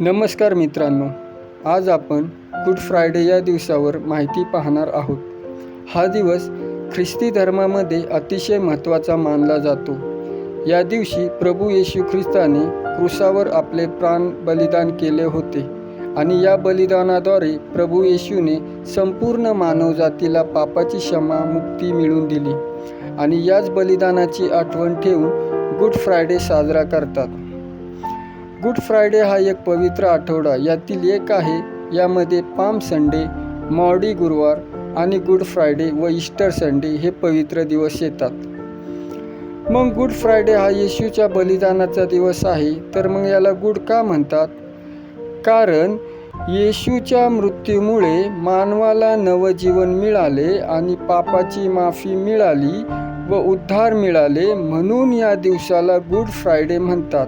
नमस्कार मित्रांनो आज आपण गुड फ्रायडे या दिवसावर माहिती पाहणार आहोत. हा दिवस ख्रिस्ती धर्मामध्ये अतिशय महत्त्वाचा मानला जातो. या दिवशी प्रभू येशू ख्रिस्ताने क्रुसावर आपले प्राण बलिदान केले होते आणि या बलिदानाद्वारे प्रभू येशूने संपूर्ण मानवजातीला पापाची क्षमा मुक्ती मिळवून दिली आणि याच बलिदानाची आठवण ठेवून गुड फ्रायडे साजरा करतात. गुड फ्रायडे हा एक पवित्र आठवडा यातील एक आहे. यामध्ये पाम संडे मॉडी गुरुवार आणि गुड फ्रायडे व इस्टर संडे हे पवित्र दिवस येतात. मग गुड फ्रायडे हा येशूच्या बलिदानाचा दिवस आहे तर मग याला गुड का म्हणतात? कारण येशूच्या मृत्यूमुळे मानवाला नवजीवन मिळाले आणि पापाची माफी मिळाली व उद्धार मिळाले म्हणून या दिवसाला गुड फ्रायडे म्हणतात.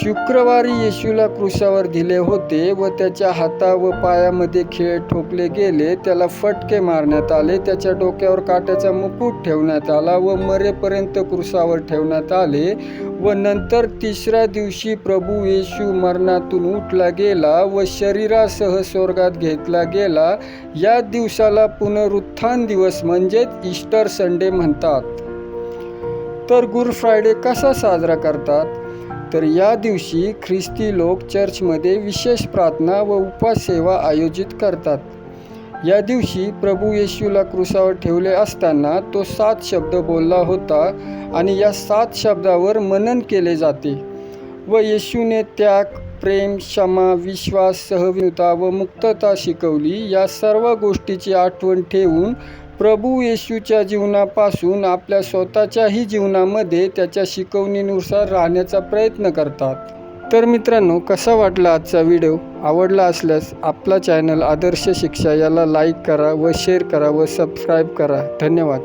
शुक्रवारी येशूला कृषावर दिले होते व त्याच्या हाता व पायामध्ये खेळ ठोकले गेले. त्याला फटके मारण्यात आले. त्याच्या डोक्यावर काट्याचा मुकुट ठेवण्यात आला व मरेपर्यंत कृषावर ठेवण्यात आले व नंतर तिसऱ्या दिवशी प्रभू येशू मरणातून उठला गेला व शरीरासह स्वर्गात घेतला गेला. या दिवसाला पुनरुत्थान दिवस म्हणजेच इस्टर संडे म्हणतात. तर गुड फ्रायडे कसा साजरा करतात? तर या दिवशी ख्रिस्ती लोक चर्चमध्ये विशेष प्रार्थना व उपासेवा आयोजित करतात. या दिवशी प्रभू येशूला क्रुसावर ठेवले असताना तो सात शब्द बोलला होता आणि या सात शब्दावर मनन केले जाते. व येशूने त्याग प्रेम क्षमा विश्वास सहविनता व मुक्तता शिकवली या सर्व गोष्टीची आठवण ठेवून प्रभू येशूच्या जीवनापासून आपल्या स्वतःच्याही जीवनामध्ये त्याच्या शिकवणीनुसार राहण्याचा प्रयत्न करतात. तर मित्रांनो कसा वाटला आजचा व्हिडिओ? आवडला असल्यास आपला चॅनल आदर्श शिक्षा याला लाईक करा व शेअर करा व सबस्क्राईब करा. धन्यवाद.